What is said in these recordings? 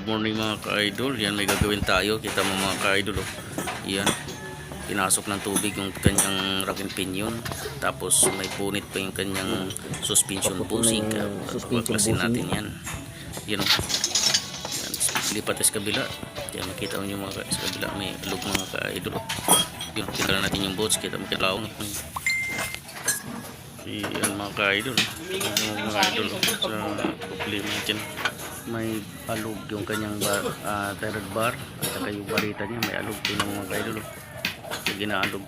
good morning mga ka-idol. Yan may gagawin tayo. Kita mo mga ka-idol. Oh. Yan. Pinasok ng tubig yung kanyang rack and pinion. Tapos may punit pa yung kanyang suspension pusing. bushing. natin yan. Yan. oh. Yan. Lipat sa kabila. Yan makita mo yung mga ka- sa kabila. May alog mga ka-idol. oh. Yun. Tingnan natin yung boats. Kita mo kilawang. Yan mga ka-idol. Mga idol oh, sa problema dyan. May alog yung kanyang bar, ah, third bar at saka yung barita niya may alog din mga ka-idol. oh. So, ginaalog.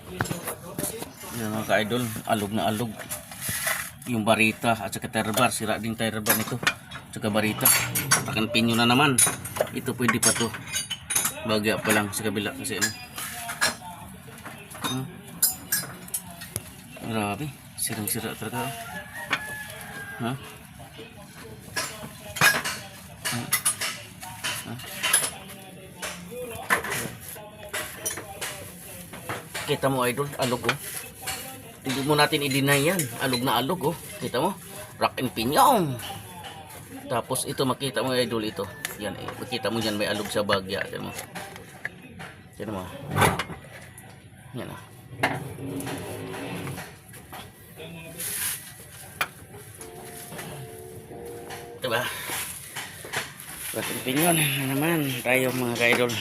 Yan mga ka-idol, alog na alog. Yung barita at saka third bar, sira din third bar nito. At saka barita. Akan pinyo na naman. Ito pwede pa to. Bagya pa lang sa kabila kasi ano. Hmm. Grabe, sirang-sira talaga. oh. Ha? Ha? Kita mo idol, alog oh. Hindi mo natin i-deny yan. Alog na alog oh. Kita mo? Rock and pinyong. Tapos ito makita mo idol ito. Yan eh. Makita mo yan may alog sa bagya. Tignan mo. Tignan mo. Yan ah. Diba? Rock and pinyon na naman tayo mga ka-idol.